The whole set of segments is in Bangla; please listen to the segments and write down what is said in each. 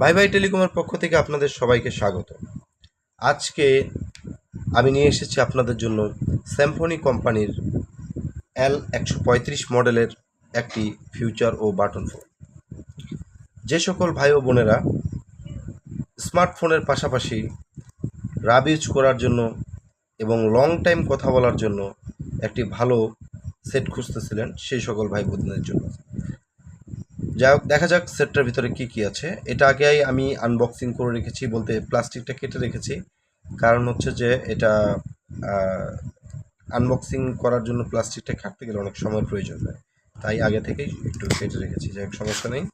ভাই ভাই টেলিকমের পক্ষ থেকে আপনাদের সবাইকে স্বাগত। আজকে আমি নিয়ে এসেছি আপনাদের জন্য স্যাম্ফনি কোম্পানির এল একশো পঁয়ত্রিশ মডেলের একটি ফিউচার ও বাটন ফোন। যে সকল ভাই ও বোনেরা স্মার্টফোনের পাশাপাশি রাব ইউজ করার জন্য এবং লং টাইম কথা বলার জন্য একটি ভালো সেট খুঁজতেছিলেন সেই সকল ভাই বোনদের জন্য। যাই হোক, দেখা যাক সেটটার ভিতরে কি কি আছে। এটা আগেই আমি আনবক্সিং করে রেখেছি বলতে প্লাস্টিকটা কেটে রেখেছি। কারণ হচ্ছে যে এটা আনবক্সিং করার জন্য প্লাস্টিকটা কাটতে গেলে অনেক সময়ের প্রয়োজন হয়। তাই আগে থেকেই একটু কেটে রেখেছি। যাই হোক, সমস্যা নেই।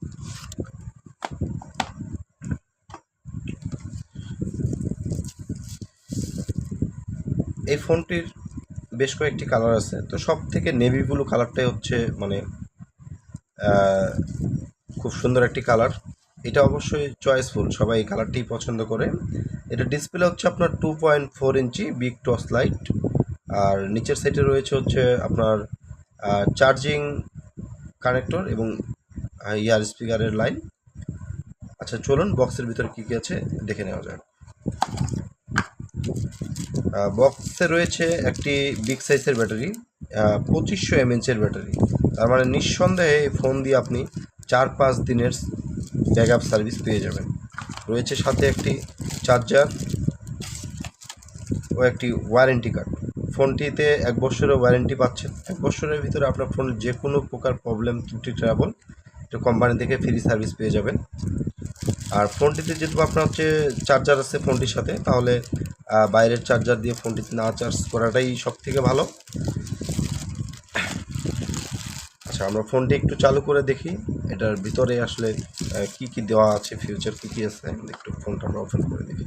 এই ফোনটির বেশ কয়েকটি কালার আছে। তো সব থেকে নেভি ব্লু কালারটাই হচ্ছে মানে খুব সুন্দর একটি কালার এটা অবশ্যই চয়েসফুল সবাই এই কালারটিই পছন্দ করে। এটা ডিসপ্লে হচ্ছে আপনার two point four inch big toss light আর নিচের সাইডে রয়েছে হচ্ছে আপনার চার্জিং কানেক্টর এবং ইয়ার স্পিকারের লাইন আচ্ছা চলুন বক্সের ভিতরে কী কী আছে দেখে নেওয়া যাক। বক্সে রয়েছে একটি বিগ সাইজের ব্যাটারি পঁচিশশো এমএচের ব্যাটারি তার মানে নিঃসন্দেহে এই ফোন দিয়ে আপনি চার পাঁচ দিনের ব্যাক আপ সার্ভিস পেয়ে যাবেন। রয়েছে সাথে একটি চার্জার ও একটি ওয়ারেন্টি কার্ড ফোনটিতে এক বছরের ওয়ারেন্টি পাচ্ছেন। এক বছরের ভিতরে আপনার ফোনের যে কোনো প্রকার প্রবলেম ত্রুটি ট্রাবল এটা কোম্পানি থেকে ফ্রি সার্ভিস পেয়ে যাবেন। আর ফোনটিতে যেহেতু আপনার হচ্ছে চার্জার আছে ফোনটির সাথে, তাহলে বাইরের চার্জার দিয়ে ফোনটিতে না চার্জ করাটাই সব থেকে ভালো। আচ্ছা আমরা ফোনটি একটু চালু করে দেখি, এটার ভিতরে আসলে কি কি দেওয়া আছে ফিউচার কি কি আছে, একটু ফোনটা আমরা ওপেন করে দেখি।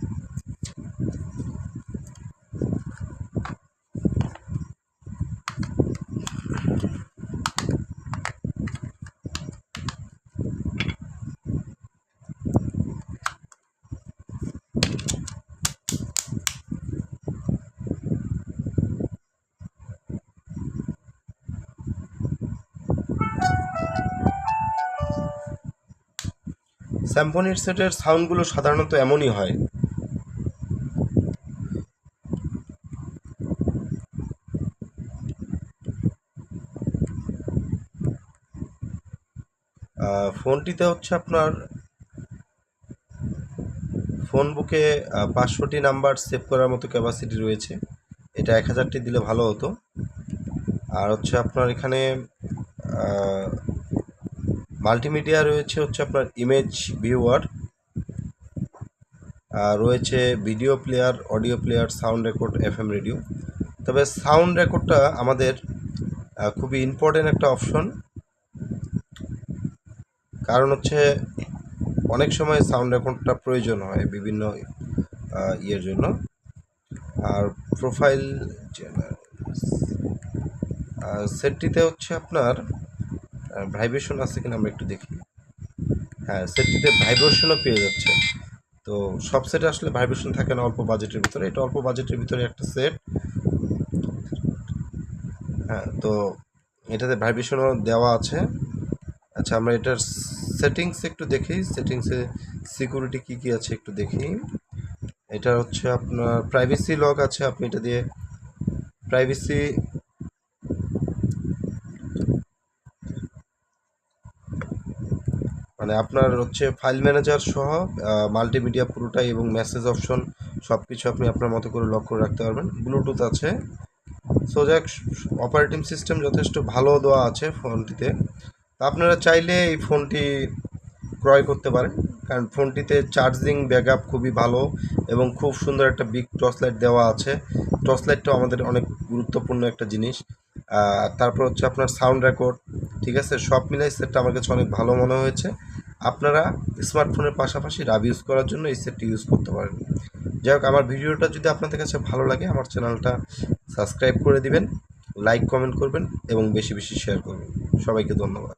স্যাম্পনির সেটের সাউন্ডগুলো সাধারণত এমনই হয়। ফোনটিতে হচ্ছে আপনার ফোন বুকে পাঁচশোটি নাম্বার সেভ করার মতো ক্যাপাসিটি রয়েছে। এটা এক হাজারটি দিলে ভালো হতো। আর হচ্ছে আপনার এখানে মাল্টিমিডিয়া রয়েছে হচ্ছে আপনার ইমেজ ভিউয়ার আর রয়েছে video player audio player sound record FM radio তবে সাউন্ড রেকর্ডটা আমাদের খুবই ইম্পর্টেন্ট একটা অপশন কারণ হচ্ছে অনেক সময় সাউন্ড রেকর্ডটা প্রয়োজন হয় বিভিন্ন ইয়ের জন্য। আর প্রোফাইল সেটটিতে হচ্ছে আপনার ভাইব্রেশন আছে কিনা আমরা একটু দেখি। হ্যাঁ সেটটিতে ভাইব্রেশনও পেয়ে যাচ্ছে। তো সব সেটে আসলে ভাইব্রেশন থাকে না অল্প বাজেটের ভিতরে। এটা অল্প বাজেটের ভিতরে একটা সেট হ্যাঁ তো এটাতে ভাইব্রেশনও দেওয়া আছে। আচ্ছা আমরা এটার সেটিংস একটু দেখি। সেটিংসে সিকিউরিটি কী কী আছে একটু দেখি। এটা হচ্ছে আপনার প্রাইভেসি লক আছে। আপনি এটা দিয়ে প্রাইভেসি মানে আপনার হচ্ছে ফাইল ম্যানেজার সহ মাল্টিমিডিয়া পুরোটাই এবং মেসেজ অপশন সব কিছু আপনি আপনার মতো করে লক করে রাখতে পারবেন। ব্লুটুথ আছে। সো যাক অপারেটিং সিস্টেম যথেষ্ট ভালো দেওয়া আছে ফোনটিতে। আপনারা চাইলে এই ফোনটি ক্রয় করতে পারেন। কারণ ফোনটিতে চার্জিং ব্যাকআপ খুবই ভালো এবং খুব সুন্দর একটা বিগ টর্চ লাইট দেওয়া আছে। টর্চ লাইটটাও আমাদের অনেক গুরুত্বপূর্ণ একটা জিনিস। তারপর হচ্ছে আপনার সাউন্ড রেকর্ড ঠিক আছে? সব মিলাই সেটটা আমার কাছে অনেক ভালো মনে হয়েছে। আপনারা স্মার্টফোনের পাশাপাশি রাব ইউজ করার জন্য এই সেটটি ইউজ করতে পারেন। যাই হোক আমার ভিডিওটা যদি আপনাদের কাছে ভালো লাগে, আমার চ্যানেলটা সাবস্ক্রাইব করে দিবেন লাইক কমেন্ট করবেন এবং বেশি বেশি শেয়ার করবেন। সবাইকে ধন্যবাদ।